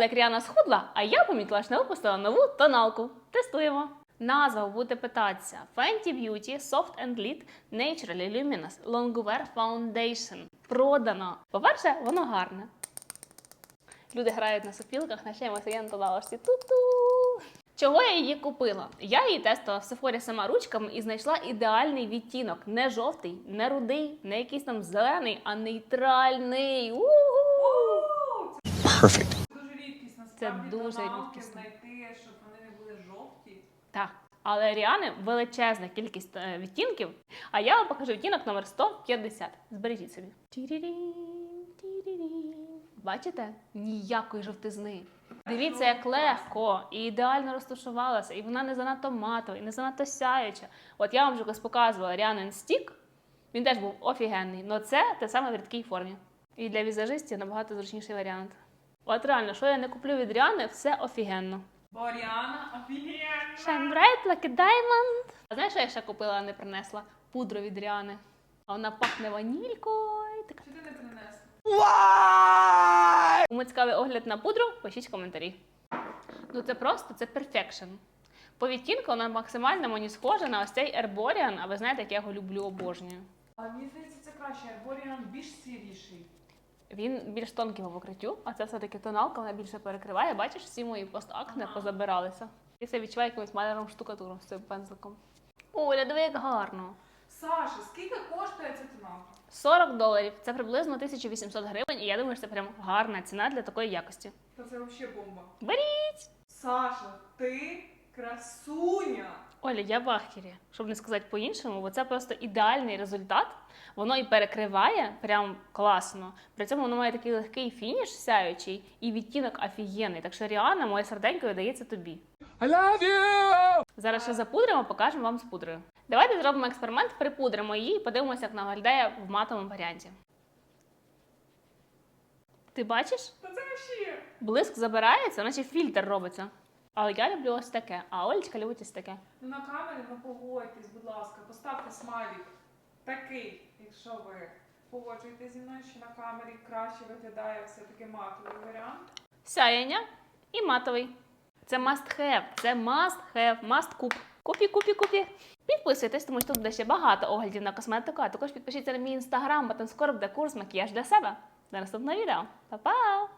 помітили, як Ріана схудла, а я помітила, що не випустила нову тоналку. Тестуємо. Назва буде питатися Fenty Beauty Soft and Lit Naturally Luminous Longwear Foundation. Продано. По-перше, воно гарне. Люди грають на сопілках, на чимось, я не додалася. Ту-ту. Чого я її купила? Я її тестила в Сефорі сама ручками і знайшла ідеальний відтінок. Не жовтий, не рудий, не якийсь там зелений, а нейтральний. Perfect. Це дуже рідкісно. знайти, щоб вони не були жовті. Так. Але Ріани величезна кількість е, відтінків. А я вам покажу відтінок номер 150. Збережіть собі. Тірірін, тірірін. Бачите? Ніякої жовтизни. Дивіться, як легко і ідеально розташувалася, і вона не занадто матова, і не занадто сяюча. От я вам вже колись показувала Ріанин стік. Він теж був офігенний, але це те саме в рідкій формі. І для візажистів набагато зручніший варіант. От реально, що я не куплю від Ріани, все офігенно. Боріана офігенна. Shine bright like a diamond. А знаєш, що я ще купила, а не принесла? Пудру від Ріани. А вона пахне ванількою. Така. Чи ти не принесла? Кому цікавий огляд на пудру, пишіть в коментарі. Ну це просто це перфекшн. По відтінку вона максимально мені схожа на ось цей Herborian, а ви знаєте, як я його люблю, обожнюю. А мені здається, це краще. Боріан більш сіріший. Він більш тонкий по покриттю, а це все-таки тоналка, вона більше перекриває. Бачиш, всі мої постакне Ага. позабиралися. І це відчуває якимось маляром штукатуру з цим пензликом. Оля, диви, як гарно. Саша, скільки коштує ця тоналка? 40 доларів. Це приблизно 1800 гривень, і я думаю, що це прям гарна ціна для такої якості. Та це взагалі бомба. Беріть! Саша, ти красуня. Оля, я в ахері, щоб не сказати по-іншому, бо це просто ідеальний результат. Воно і перекриває прям класно. При цьому воно має такий легкий фініш сяючий і відтінок офігенний. Так що Ріана, моє серденько видається тобі. I love you! Зараз ще запудримо, покажемо вам з пудрою. Давайте зробимо експеримент, припудримо її і подивимося, як вона виглядає в матовому варіанті. Ти бачиш? Та це взагалі. Блиск забирається, наче фільтр робиться. Але я люблю ось таке, а Олечка любить ось таке. Ну на камері, ну погодьтесь, будь ласка, поставте смайлик. Такий, якщо ви погоджуєтесь зі мною, що на камері краще виглядає все-таки матовий варіант. Сяєння і матовий. Це must have, це must have, must куп. Купі, купі, купі. Підписуйтесь, тому що тут буде ще багато оглядів на косметику, а також підпишіться на мій інстаграм, бо там скоро буде курс макіяж для себе. До наступного відео. Па-па!